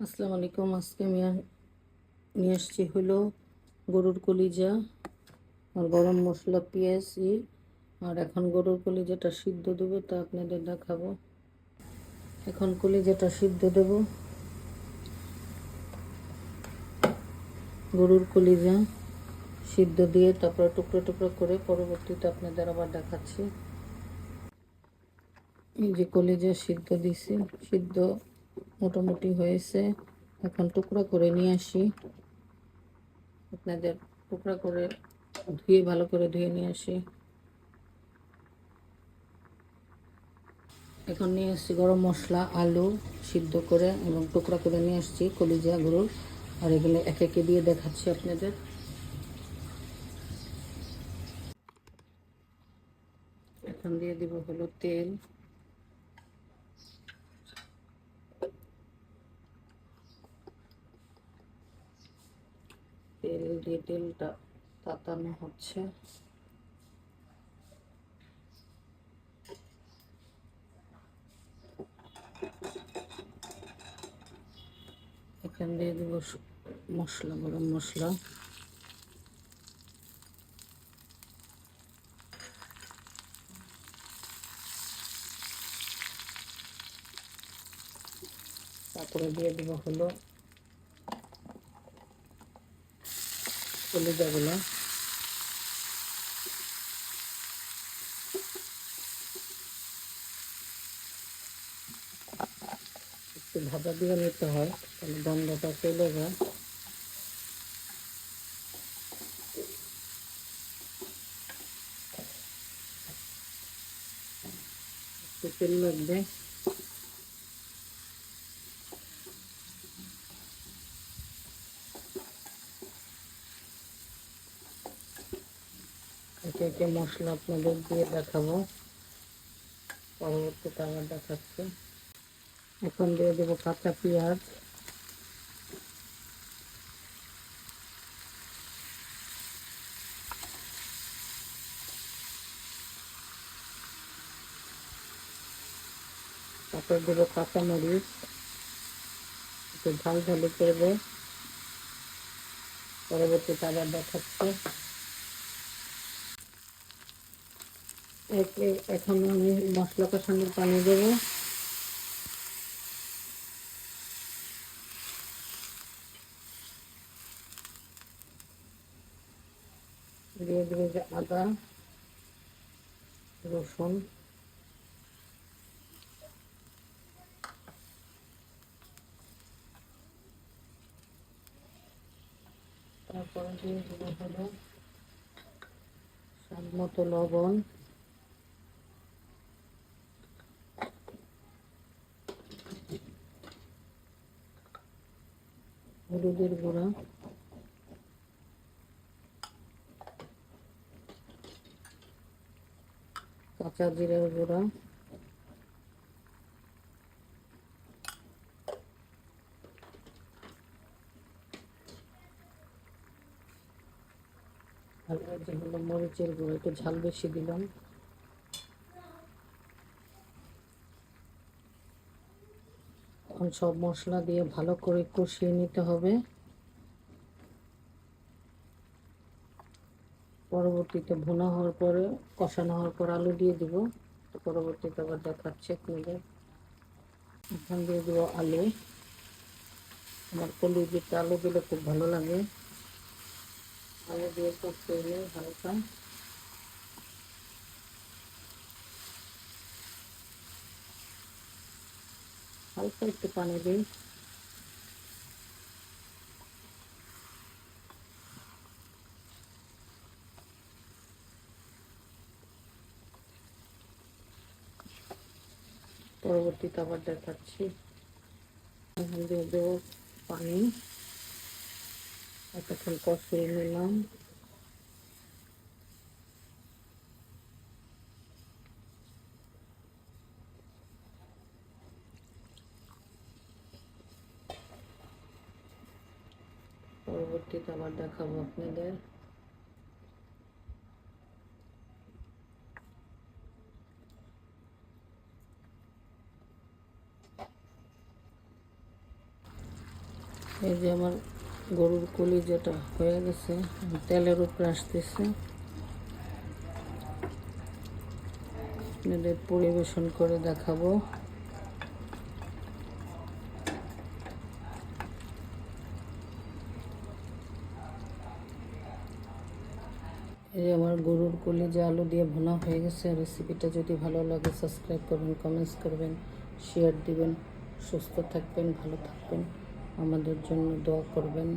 আসসালামু আলাইকুম, আজকে আমি নিয়ে আসছি হলো গরুর কলিজা আর গরম মশলা, পেঁয়াজ আর এখন গরুর কলিজাটা সিদ্ধ দেবো, তা আপনাদের দেখাবো। এখন কলিজাটা সিদ্ধ দেব। গরুর কলিজা সিদ্ধ দিয়ে তারপরে টুকরো টুকরো করে পরবর্তীতে আপনাদের আবার দেখাচ্ছি। এই যে কলিজা সিদ্ধ দিছি, সিদ্ধ মোটামুটি হয়েছে। এখন টুকরা করে নিয়ে আসি। আপনাদের টুকরা করে ধুয়ে, ভালো করে ধুয়ে নিয়ে আসি। এখন নিয়ে আসছি গরম মশলা, আলু সিদ্ধ করে এবং টুকরা করে নিয়ে আসছি কলিজা গরুর আর এগুলো এক একে দিয়ে দেখাচ্ছি আপনাদের। এখন দিয়ে দিব হলো তেল। তেল দিয়ে তেলটা তাতানো হচ্ছে। এখান দিয়ে দেব মশলা, গরম মশলা। তারপরে দিয়ে দেব হলো কলিজাগুলো একটু ভাজা দিয়ে নিতে হয় তাহলে গন্ধটা চলে যায়। একটু তেল লাগবে। একে মশলা আপনাদের দিয়ে দেখাবো। পরবর্তীতে আবার দেখাচ্ছি। এখন দিয়ে দেবো কাঁচা পেঁয়াজ। তারপর দেবো কাঁচা মরিচ। একটু ঝাল ঝালি করবে। পরবর্তীতে আবার দেখাচ্ছে। একে- এখন আমি মশলা কষানোর পানি দেবো। দিয়ে দেবো যে আদা, রসুন। তারপরে দিয়ে দেবো হলো স্বাদ মতো লবণ। হলুদের গুঁড়া। কাঁচা জিরের গুঁড়া। আর হলো মরিচের গুঁড়ো একটু ঝাল বেশি দিলাম। এখন সব মশলা দিয়ে ভালো করে কষিয়ে নিতে হবে। পরবর্তীতে ভুনা হওয়ার পরে, কষানো হওয়ার পর আলু দিয়ে দিব। পরবর্তীতে আবার দেখাচ্ছে আপনাদের। এখন দিয়ে দিব আলু। আমার কলিজিতে আলু দিলে খুব ভালো লাগে। আলু দিয়ে নিই হালকা হালকা একটু পানি দিই। পরবর্তীতে আবার দেখাচ্ছি। দিয়ে দেবো পানি। এতক্ষণ কষিয়ে নিলাম। পরবর্তীতে আবার দেখাবো আপনাদের। এই যে আমার গরুর কলি যেটা হয়ে গেছে তেলের উপরে আসতেছে। আপনাদের পরিবেশন করে দেখাবো। এই আমার গরুর কলিজা আলু দিয়ে ভোনা হয়ে গেছে রেসিপিটা যদি ভালো লাগে সাবস্ক্রাইব করবেন কমেন্টস করবেন শেয়ার দিবেন। সুস্থ থাকবেন, ভালো থাকবেন। আমাদের জন্য দোয়া করবেন।